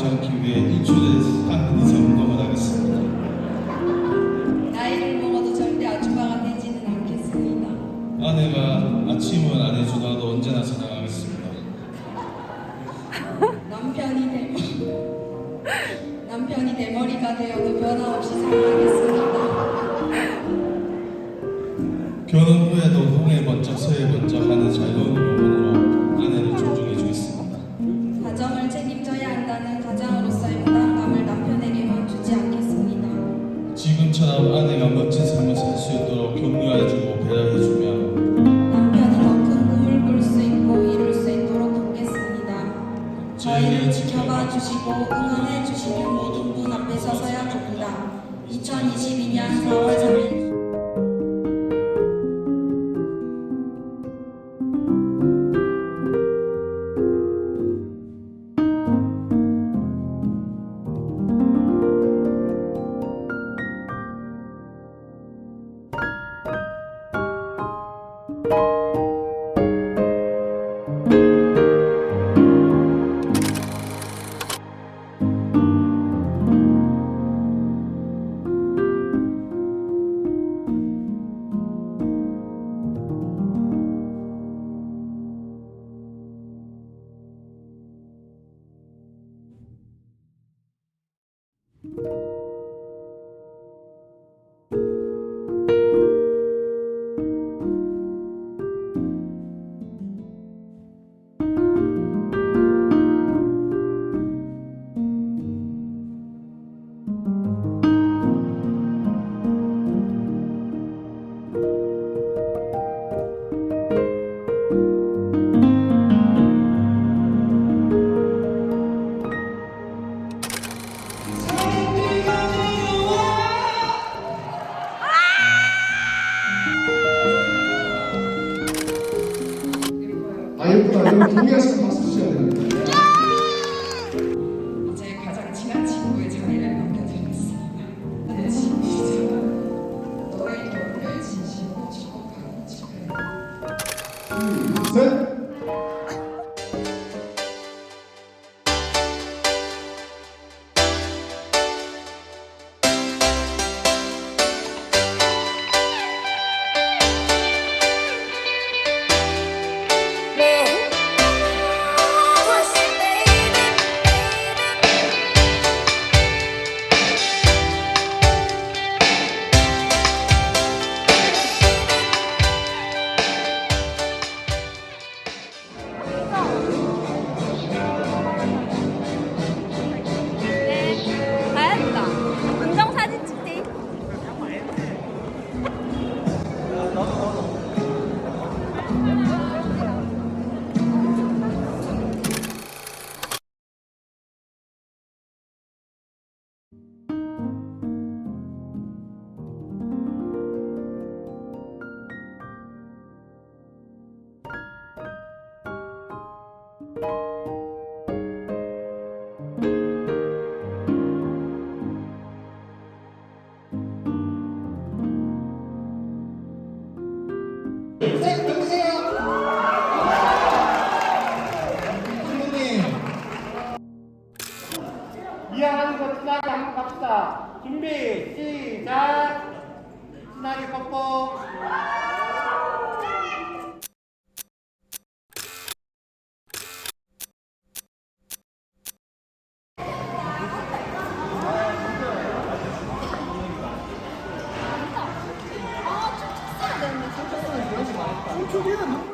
나오지 않기 위해 인출해서 반드시 운동을 하겠습니다. 나이를 먹어도 절대 아주바가 되지는 않겠습니다. 아내가 아침은 안 해주나도 언제나 사랑하겠습니다. 남편이 내 남편이 내 머리가 되어도 변함없이 사랑. 一起并肩安 Sen 신나게 뻑뻑 저기는